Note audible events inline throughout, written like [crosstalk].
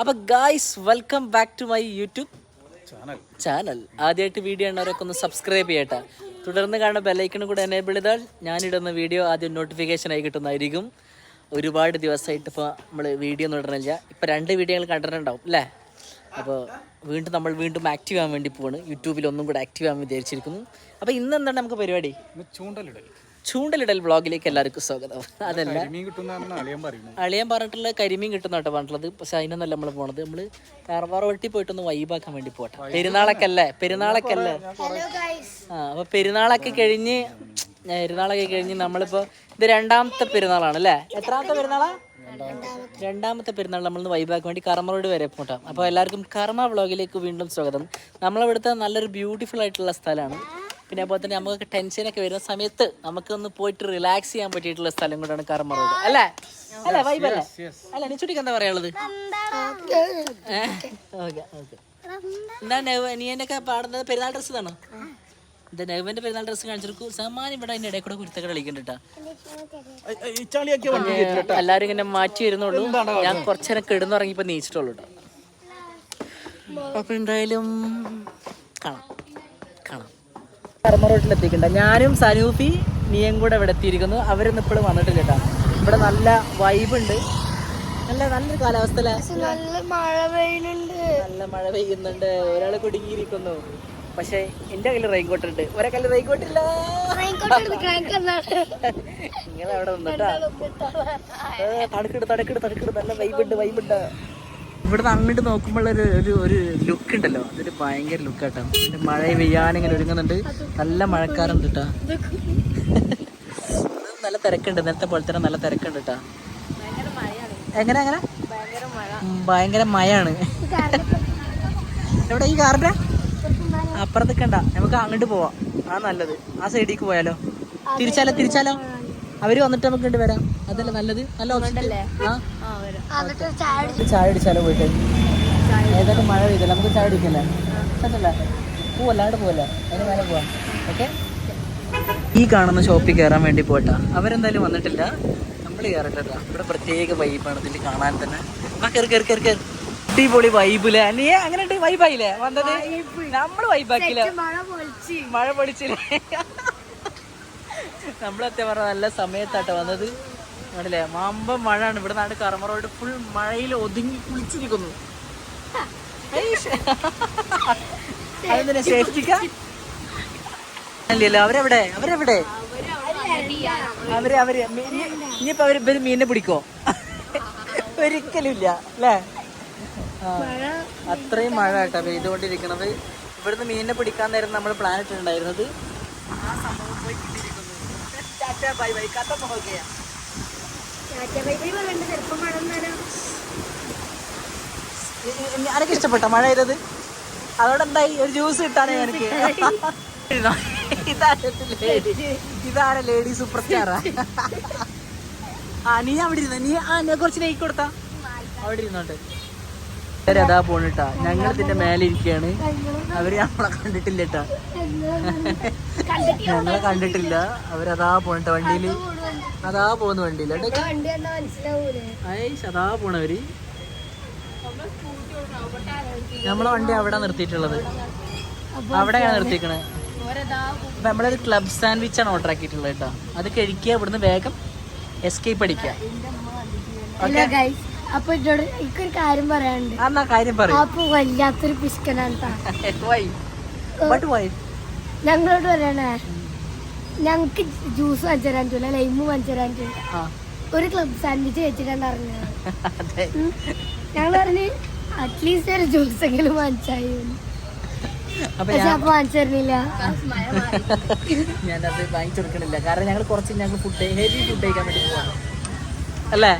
അപ്പൊ guys welcome back to my YouTube channel ആദ്യമായിട്ട് video ഉള്ളവരൊക്കെ ഒന്ന് സബ്സ്ക്രൈബ് ചെയ്യട്ടെ. തുടർന്ന് കാണുന്ന ബെലൈക്കണും കൂടെ എനേബിൾ ചെയ്താൽ ഞാനിടുന്ന വീഡിയോ ആദ്യം നോട്ടിഫിക്കേഷൻ ആയി കിട്ടുന്നതായിരിക്കും. ഒരുപാട് ദിവസമായിട്ട് ഇപ്പോൾ നമ്മൾ വീഡിയോ ഒന്നും ഇടണില്ല. ഇപ്പോൾ രണ്ട് വീഡിയോകൾ കണ്ടിട്ടുണ്ടാവും അല്ലേ? അപ്പോൾ വീണ്ടും നമ്മൾ വീണ്ടും ആക്റ്റീവ് ആവാൻ വേണ്ടി പോവാണ്. യൂട്യൂബിൽ ഒന്നും കൂടെ ആക്റ്റീവ് ആവാൻ വിചാരിച്ചിരിക്കുന്നു. അപ്പോൾ ഇന്ന് എന്താണ് നമുക്ക് പരിപാടി? ചൂണ്ടലിടൽ. ചൂണ്ടലിടൽ വ്ളോഗിലേക്ക് എല്ലാവർക്കും സ്വാഗതം. അതല്ല. അളിയൻ പറഞ്ഞിട്ടുള്ള കരിമീൻ കിട്ടുന്ന കേട്ടോ പറഞ്ഞിട്ടുള്ളത്. പക്ഷെ അതിനൊന്നല്ല നമ്മൾ പോണത്. നമ്മൾ കാർവാറ വെട്ടി പോയിട്ടൊന്ന് വൈബാക്കാൻ വേണ്ടി പോട്ടെ പെരുന്നാളൊക്കെ അല്ലേ പെരുന്നാളൊക്കെ അല്ലേ ആ അപ്പൊ പെരുന്നാളൊക്കെ കഴിഞ്ഞ് പെരുന്നാളൊക്കെ കഴിഞ്ഞ് നമ്മളിപ്പോ ഇത് രണ്ടാമത്തെ പെരുന്നാളാണ് അല്ലേ എത്രാമത്തെ പെരുന്നാളാ? രണ്ടാമത്തെ. പെരുന്നാൾ നമ്മൾ വൈബാക്കാൻ വേണ്ടി കർമ്മറോട് വരെ പോട്ടാം. അപ്പോൾ എല്ലാവർക്കും കർമ്മ വ്ളോഗിലേക്ക് വീണ്ടും സ്വാഗതം. നമ്മളിവിടുത്തെ നല്ലൊരു ബ്യൂട്ടിഫുൾ ആയിട്ടുള്ള സ്ഥലമാണ് പിന്നെ അതുപോലെ തന്നെ നമുക്ക് ടെൻഷനൊക്കെ വരുന്ന സമയത്ത് നമുക്കൊന്ന് പോയിട്ട് റിലാക്സ് ചെയ്യാൻ പറ്റിയിട്ടുള്ള സ്ഥലം കൂടാണ് കർമ്മ റോഡ്. അല്ലേ? അല്ല വൈബ് അല്ലേ? അല്ല നിച്ചുട്ടിക്ക് എന്താ പറയാനുള്ളത്? Okay okay. എന്താ നെഹ് അനിയനൊക്കെ പാടുന്നത് പെരുന്നാൾ ഡ്രസ് താണോ എന്താ നെവിന്റെ പെരുന്നാൾ ഡ്രസ് കാണിച്ചിരിക്കും. സമ്മാനം ഇവിടെ അതിന്റെ ഇടയിൽ കൂടെ കുരുത്തൊക്കെ കളിക്കണ്ടിട്ടാ എല്ലാരും ഇങ്ങനെ മാറ്റി വരുന്നുള്ളൂ. ഞാൻ കുറച്ചേരം കിടന്നുറങ്ങിയപ്പോ നീച്ചിട്ടുള്ളൂ കേട്ടോ അപ്പൊ എന്തായാലും കാണാം കാണാം. കർമ്മ റോട്ടിലെത്തിക്കണ്ട ഞാനും സനൂഫി നീയും കൂടെ ഇവിടെ എത്തിയിരിക്കുന്നു. അവരൊന്നും ഇപ്പോഴും വന്നിട്ടില്ല കേട്ടോ. ഇവിടെ നല്ല വൈബ് ഉണ്ട് നല്ല നല്ലൊരു കാലാവസ്ഥ നല്ല മഴ പെയ്യുന്നുണ്ട്. നല്ല മഴ പെയ്യുന്നുണ്ട്. ഒരാൾ കുടുങ്ങിയിരിക്കുന്നു. പക്ഷെ എന്റെ കയ്യിൽ റെയിൻകോട്ട് ഉണ്ട്. ഒരേ കയ്യിൽ റെയിൻകോട്ട് ഇല്ല. നിങ്ങൾ അവിടെ നിന്നിട്ടാ? തടുക്കിട്ട് തടുക്കിട്ട് തടുക്കിട്ട് നല്ല വൈബുണ്ട് വൈബുണ്ട്. ഇവിടുന്ന് അങ്ങോട്ട് നോക്കുമ്പോൾ ഒരു ഒരു ഒരു ലുക്ക് ഉണ്ടല്ലോ. അതൊരു ഭയങ്കര ലുക്ക് പിന്നെ മഴ പെയ്യാൻ ഇങ്ങനെ ഒരുങ്ങുന്നുണ്ട്. നല്ല മഴക്കാരുണ്ട് കേട്ടാ നല്ല തിരക്കുണ്ട്. നേരത്തെ പോലെ തന്നെ നല്ല തിരക്കുണ്ട് കേട്ടാ എങ്ങനെ എങ്ങനെ? ഭയങ്കര മഴയാണ്. എവിടെ ഈ കാറിന്റെ? അപ്പുറത്തേക്ക് കണ്ട നമുക്ക് അങ്ങോട്ട് പോവാം. ആ നല്ലത്. ആ സൈഡിലേക്ക് പോയാലോ? തിരിച്ചാലോ തിരിച്ചാലോ? അവർ വന്നിട്ട് നമുക്ക് വരാം. അതല്ലേ നല്ലത്? നല്ല ഓപ്ഷൻ. ആ. ചായ അടിച്ചാലോ പോയിട്ട്? ഏതൊക്കെ മഴ പെയ്തല്ലേ നമുക്ക് ചായ അടിക്കല്ലേ അതല്ലേ പോവല്ല അവിടെ പോവല്ലേ? അതിന് മേലെ പോവാം. ഓക്കെ? ഈ കാണുന്ന ഷോപ്പിൽ കയറാൻ വേണ്ടി പോട്ടാ. അവരെന്തായാലും വന്നിട്ടില്ല. നമ്മൾ കയറട്ടെ ട്ടാ. ഇവിടെ പ്രത്യേക വൈബാണ് ഇതിൽ കാണാൻ തന്നെ. ആ കയറി കയറി കയറി കയറി അടിപൊളി വൈബിൽ അനിയെ അങ്ങനെ വൈബായില്ലേ വന്നത്? നമ്മൾ വൈബാക്കില്ല മഴ പൊളിച്ചില്ലേ? നമ്മളത്തെ പറഞ്ഞ നല്ല സമയത്താട്ടോ വന്നത്. ആണല്ലേ? മാമ്പം മഴയാണ്. ഇവിടെ നാട് കർമ്മ റോഡ് ഫുൾ മഴയിൽ ഒതുങ്ങി കുളിച്ചിരിക്കുന്നു. അവരെവിടെ? അവരെവിടെ? അവർ അവർ. ഇനിയിപ്പോ അവർ ഇവർ മീനെ പിടിക്കോ ഒരിക്കലില്ല അല്ലേ? അത്രയും മഴ കേട്ടോ പെയ്തുകൊണ്ടിരിക്കണത് ഇവിടുന്ന് മീനിനെ പിടിക്കാൻ നേരം നമ്മൾ പ്ലാൻ ആ സംഭവം പോയി കിട്ടിയിരിക്കുന്നു. Bye bye. കഥ പോവുകയാ. ആരൊക്കെ ഇഷ്ടപ്പെട്ട? മഴ ചെയ്തത് അതോടെ എന്തായി ഒരു ജ്യൂസ് കിട്ടാനേ എനിക്ക്. ഇതാര ലേഡി സൂപ്പർ സ്റ്റാറാ ആ നീ അവിടെ ഇരുന്ന? നീ ആ എന്നെ കുറച്ച് നെയ്ക്ക് കൊടുത്താ? അവിടെ ഇരുന്നോട്ടെ. അതാ പോണിട്ടാ. ഞങ്ങൾ ഇതിന്റെ മേലെ ഇരിക്കുകയാണ് അവർ നമ്മളെ കണ്ടിട്ടില്ല കേട്ടാ ഞങ്ങളെ കണ്ടിട്ടില്ല. അവരതാ പോണിട്ട് വണ്ടിയിൽ. അതാ പോകുന്ന വണ്ടിയിൽ. അതാ പോണവര് നമ്മളെ വണ്ടി അവിടെ നിർത്തിയിട്ടുള്ളത്. അവിടെയാണ് നിർത്തിക്കണേ അപ്പൊ നമ്മളൊരു ക്ലബ് സാൻഡ്വിച്ച് ആണ് ഓർഡർ ആക്കിയിട്ടുള്ളത് കേട്ടോ. അത് കഴിക്കുക ഇവിടുന്ന് വേഗം എസ്കേപ്പ് അടിക്കുക. അപ്പൊ ഇതോട് എനിക്കൊരു കാര്യം പറയാനുണ്ട്. കാര്യം പറയാം. അപ്പൊ വല്ലാത്തൊരു വൈ [laughs] ഞങ്ങളോട് പറയണേ ഞങ്ങക്ക് ജ്യൂസ് വാങ്ങിച്ചു തരാൻ പറ്റൂല ലൈമ് വാങ്ങിച്ചു തരാൻ പറ്റൂല. ഒരു ക്ലബ് സാൻഡ്വിച്ച് വെച്ചിട്ടാണ് അറിഞ്ഞത് ഞങ്ങൾ പറഞ്ഞ് അറ്റ്ലീസ്റ്റ് ഒരു ജ്യൂസ് എങ്കിലും വാങ്ങിച്ചായി. ഞാനത് വാങ്ങിച്ചു കൊടുക്കണില്ല. കാരണം ഞങ്ങൾ കുറച്ച് ഞങ്ങൾ ഫുഡ് ഹെവി ഫുഡ് കഴിക്കാൻ വേണ്ടി പോവാണ്. അല്ലേ?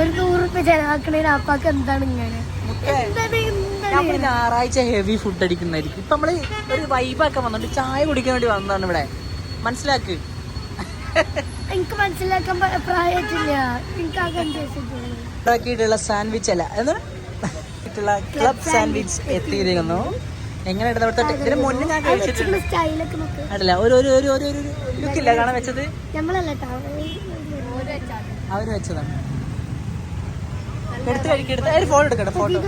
ഒരു നൂറ് റുപ്യ ചെലവാക്കണേന് അപ്പാക്ക് എന്താണ് ഇങ്ങനെ? എന്താണ് നമ്മൾ ഞായറാഴ്ച ഹെവി ഫുഡ് അടിക്കുന്നതായിരിക്കും. ഇപ്പൊ നമ്മൾ ഒരു വൈബാക്കാൻ വന്നോണ്ട് ചായ കുടിക്കാൻ വേണ്ടി വന്നതാണ് ഇവിടെ. മനസ്സിലാക്ക്? എനിക്ക് മനസ്സിലാക്കാൻ പ്രായത്തില്ല ഉണ്ടാക്കിയിട്ടുള്ള സാൻഡ്വിച്ച് അല്ല. എന്താ? ക്ലബ് സാൻഡ്വിച്ച് എത്തിയിരിക്കുന്നു. എങ്ങനെ ഇവിടുത്തെ ഇതിന് മുന്നേ ഞാൻ കഴിച്ചിട്ടുണ്ട്. അതല്ല ഒരു ഒരു ഒരു ഒരു ലുക്കില്ല കാണാൻ വെച്ചത്. അവർ വെച്ചതാണ്. എടുത്ത് കഴിക്കെടുത്ത് ഒരു ഫോട്ടോ എടുക്കട്ടെ ഫോട്ടോ.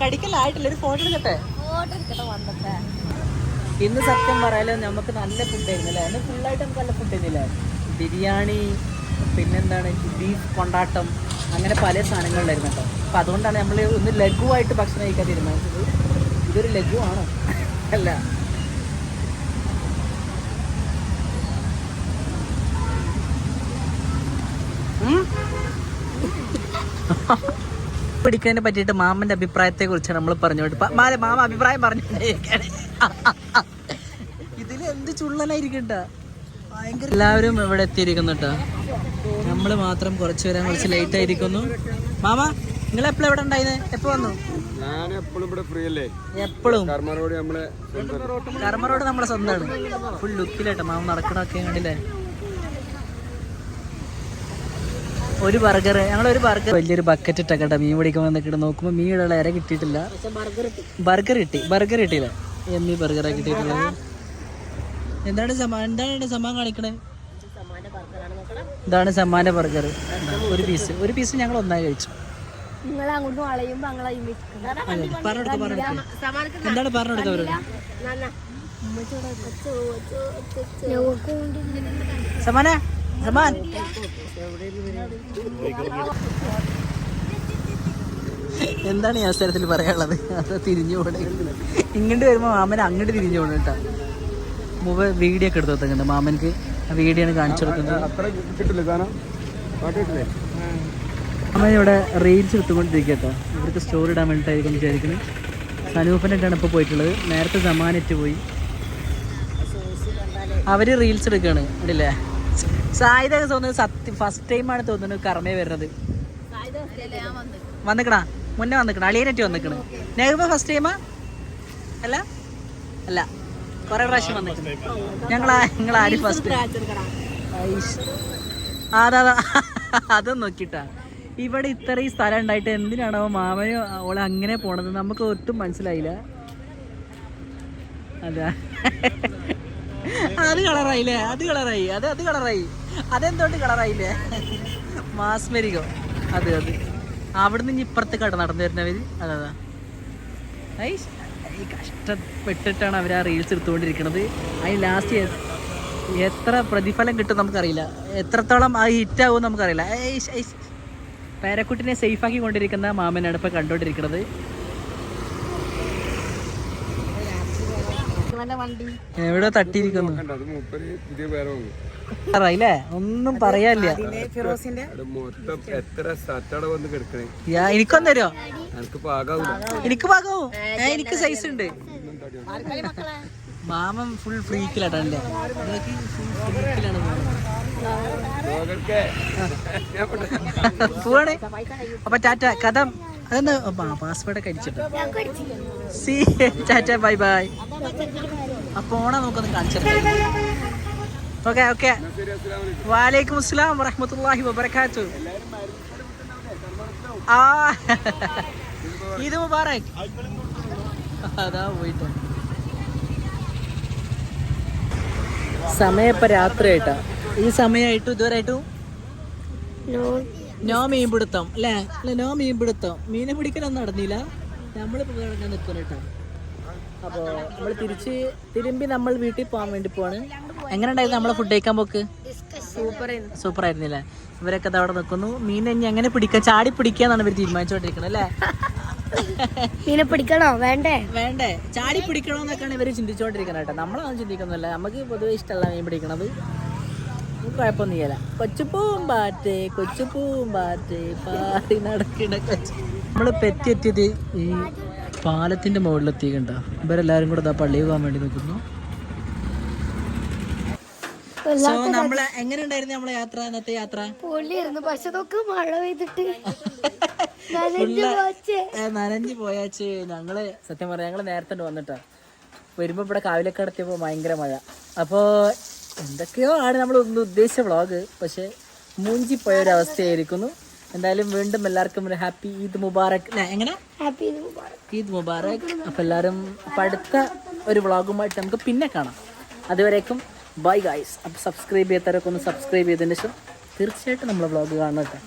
കടിക്കലായിട്ടില്ല ഒരു ഫോട്ടോ എടുക്കട്ടെ? ഇന്ന് സത്യം പറയാലോ നമുക്ക് നല്ല ഫുഡ് ആയിരുന്നു അല്ലേ? ഇന്ന് ഫുള്ളായിട്ട് നമുക്ക് നല്ല ഫുഡ് ആയിരുന്നില്ല ബിരിയാണി പിന്നെന്താണ് ബീഫ് കൊണ്ടാട്ടം അങ്ങനെ പല സാധനങ്ങളിലായിരുന്നു കേട്ടോ. അപ്പം അതുകൊണ്ടാണ് നമ്മൾ ഒന്ന് ലഘുവായിട്ട് ഭക്ഷണം കഴിക്കാൻ തീരുമാനിച്ചത്. ഇതൊരു ലഘുവാണോ അല്ല. പിടിക്കുന്നതിനെ പറ്റിയിട്ട് മാമന്റെ അഭിപ്രായത്തെ കുറിച്ചാണ് നമ്മൾ പറഞ്ഞോട്ട് മാല മാമ അഭിപ്രായം പറഞ്ഞു ഇതിൽ എന്ത് ചുള്ളനായിരിക്കണ്ട ഭയങ്കര എല്ലാവരും ഇവിടെ എത്തിയിരിക്കുന്നു കേട്ടോ നമ്മൾ മാത്രം കുറച്ച് വരാൻ കുറച്ച് ലേറ്റ് ആയിരിക്കുന്നു. മാമ നിങ്ങൾ എപ്പോഴും എവിടെ ഉണ്ടായത് എപ്പോ വന്നു? ഞാൻ എപ്പോഴും ഇവിടെ ഫ്രീ അല്ലേ? എപ്പോഴും കർമ്മറോട് നമ്മളെ സ്വന്തമാണ് ഫുൾ ലുക്കിലേട്ടോ മാമ നടക്കണൊക്കെ കണ്ടില്ലേ? ഒരു ബർഗർ ഞങ്ങൾ ഒരു ബർഗർ വലിയൊരു ബക്കറ്റ് ഇട്ടൊക്കെ മീൻ പിടിക്കാൻ വന്നിട്ട് നോക്കുമ്പോൾ ഇടല ഇര കിട്ടിയിട്ടില്ല. ബർഗർ കിട്ടി. ബർഗർ കിട്ടിയില്ല. എന്നീ ബർഗറാ കിട്ടിയിട്ടുള്ളത്. എന്താണ് സമാ എന്താണ് സമ്മാനം കാണിക്കണേ? ഇതാണ് സമ്മാന ബർഗർ ഒരു പീസ് ഒരു പീസ് ഞങ്ങൾ ഒന്നായി കഴിച്ചു. എന്താണ് പറഞ്ഞെടുക്ക സമാന എന്താണ് ഈ അവസരത്തിൽ പറയാനുള്ളത്? അത് തിരിഞ്ഞു പോണെ. ഇങ്ങോട്ട് വരുമ്പോൾ മാമൻ അങ്ങോട്ട് തിരിഞ്ഞു പോകണം കേട്ടോ. മുമ്പ് വീഡിയോ ഒക്കെ എടുത്ത് വെക്കുന്നുണ്ട് മാമൻക്ക് വീഡിയോ ആണ് കാണിച്ചു കൊടുക്കുന്നത്. അമ്മ മാമൻ ഇവിടെ റീൽസ് എടുത്തുകൊണ്ടിരിക്കുക കേട്ടോ ഇവർക്ക് സ്റ്റോറി ഇടാൻ വേണ്ടിയിട്ടായിരിക്കും വിചാരിക്കുന്നത് സനൂഫനായിട്ടാണ് ഇപ്പോൾ പോയിട്ടുള്ളത്. നേരത്തെ സമാനറ്റ് പോയി. അവർ റീൽസ് എടുക്കുകയാണ് കണ്ടില്ലേ? സായുധ തോന്നുന്നത് സത്യം ഫസ്റ്റ് ടൈമാണ് തോന്നുന്നത് കർമ്മേ വരുന്നത്. വന്നിക്കണാ? മുന്നേ വന്നിക്കണം? അളിയനറ്റി വന്നിക്കണ്. നെഹ്മ ഫസ്റ്റ് ടൈമാ അല്ല? അല്ല. കുറെ പ്രാവശ്യം വന്നിട്ടുണ്ട് ഞങ്ങളാ ഞങ്ങൾ ആരും ഫസ്റ്റ് അതാ അതൊന്നും അതും നോക്കിട്ടാ. ഇവിടെ ഇത്രയും സ്ഥലം ഉണ്ടായിട്ട് എന്തിനാണോ മാമനും അവളെ അങ്ങനെ പോണത്? നമുക്ക് ഒട്ടും മനസ്സിലായില്ല. അതാ. അത് കളറായില്ലേ? അത് കളറായി. അത് അത് കളറായി. അതെന്തുകൊണ്ട് കളറായില്ലേ? മാസ്മരികോ. അത് അത്. അവിടുന്ന് ഇനി ഇപ്പുറത്ത് കട നടന്നു വരുന്നവര് അതാ ഈ കഷ്ടപ്പെട്ടിട്ടാണ് അവർ ആ റീൽസ് എടുത്തുകൊണ്ടിരിക്കുന്നത് അതിന് ലാസ്റ്റ് എത്ര പ്രതിഫലം കിട്ടും നമുക്കറിയില്ല. എത്രത്തോളം ആ ഹിറ്റാവും നമുക്കറിയില്ല. പേരക്കുട്ടിനെ സേഫാക്കി കൊണ്ടിരിക്കുന്ന മാമനാണ് ഇപ്പൊ കണ്ടോണ്ടിരിക്കുന്നത് എവിടെ തട്ടിയിരിക്കുന്നു. ഒന്നും പറയാനില്ല. അത് മൊത്തം എത്ര സറ്റട വന്ന് കിടക്കണേ? യാ എനിക്കൊന്നും തരുമോ എനിക്ക് പാകാവോ. എനിക്ക് സൈസ് ഉണ്ട്. മാമൻ ഫുൾ ഫ്രീക്കിലാട്ടല്ലേ ഫുൾ ഫ്രീക്കിലാണ് നോക്കട്ടെ പോവാണേ. അപ്പൊ ടാറ്റ കഥ. അതെന്താ? പാസ്വേഡ് ഒക്കെ അടിച്ചിട്ട്. സി ചാറ്റ ബൈ ബൈ. അപ്പൊ ഓണ നമുക്കൊന്ന് കാണിച്ചിട്ടുണ്ട് ഓക്കെ ഓക്കെ. വാലേക്കും അസ്സലാം വറഹമത്തല്ലാഹി വബർക്കാത്തു ആ ഇത് മുബാറക്. അതാ പോയിട്ട്. സമയം ഇപ്പൊ രാത്രി ആയിട്ടാ ഈ സമയമായിട്ടും ഇതുവരെയായിട്ടും? നോ മീൻ പിടുത്തം അല്ലേ? അല്ല നോ മീൻ പിടുത്തം മീനെ പിടിക്കലൊന്നും നടന്നില്ല. നമ്മൾ കിടക്കാൻ നിൽക്കുന്നു കേട്ടോ. അപ്പോൾ നമ്മൾ തിരിച്ച് തിരുമ്പി നമ്മൾ വീട്ടിൽ പോകാൻ വേണ്ടി പോവാണ്. എങ്ങനെ ഉണ്ടായിരുന്നു നമ്മളെ ഫുഡ് കഴിക്കാൻ പോക്ക്? സൂപ്പർ സൂപ്പർ ആയിരുന്നില്ലേ ഇവരൊക്കെ അത് അവിടെ നിൽക്കുന്നു. മീൻ ഇനി എങ്ങനെ പിടിക്കുക ചാടി പിടിക്കുക എന്നാണ് ഇവർ തീരുമാനിച്ചുകൊണ്ടിരിക്കുന്നത് അല്ലേ? മീനെ പിടിക്കണോ? വേണ്ടേ? വേണ്ടേ. ചാടി പിടിക്കണോന്നൊക്കെയാണ് ഇവർ ചിന്തിച്ചുകൊണ്ടിരിക്കുന്നത് കേട്ടോ. നമ്മളൊന്നും ചിന്തിക്കുന്നില്ല നമുക്ക് പൊതുവെ ഇഷ്ടമല്ല മീൻ പിടിക്കണത്. കുഴപ്പമൊന്നുമില്ല. കൊച്ചുപൂമ്പാറ്റേ കൊച്ചുപൂമ്പാറ്റേ പാറി നടക്കണ കൊച്ചു. നമ്മളിപ്പോൾ എത്തിയെത്തിയത് ഈ പാലത്തിന്റെ മുകളിലെത്തിക്കണ്ട ഇവരെല്ലാരും കൂടെ ഇതാ പള്ളിയിൽ പോകാൻ വേണ്ടി നിൽക്കുന്നു. സോ നമ്മളെ എങ്ങനെ ഉണ്ടായിരുന്നു നമ്മളെ യാത്ര ഇന്നത്തെ യാത്ര? പൊള്ളിയായിരുന്നു പക്ഷെ അതൊക്കെ മഴ പെയ്തിട്ട്. [laughs] നനഞ്ഞു പോയാച്ച്. ഞങ്ങൾ സത്യം പറയാം ഞങ്ങൾ നേരത്തെ വന്നിട്ടാ. വരുമ്പോ ഇവിടെ കാവിലൊക്കെ നടത്തിയപ്പോ ഭയങ്കര മഴ. അപ്പോ എന്തൊക്കെയോ ആണ് നമ്മൾ ഒന്ന് ഉദ്ദേശിച്ച വ്ളോഗ് പക്ഷേ മൂഞ്ചി പോയ ഒരു അവസ്ഥയായിരിക്കുന്നു എന്തായാലും വീണ്ടും എല്ലാവർക്കും ഒരു ഹാപ്പി ഈദ് മുബാറക്. എങ്ങനെ? ഹാപ്പി ഈദ് മുബാറക്. അപ്പൊ എല്ലാവരും അപ്പൊ അടുത്ത ഒരു വ്ളോഗുമായിട്ട് നമുക്ക് പിന്നെ കാണാം. അതുവരേക്കും ബൈ ഗായ്സ് അപ്പൊ സബ്സ്ക്രൈബ് ചെയ്യാത്തവരൊക്കെ ഒന്ന് സബ്സ്ക്രൈബ് ചെയ്തതിന് ശേഷം തീർച്ചയായിട്ടും നമ്മൾ വ്ളോഗ് കേട്ടോ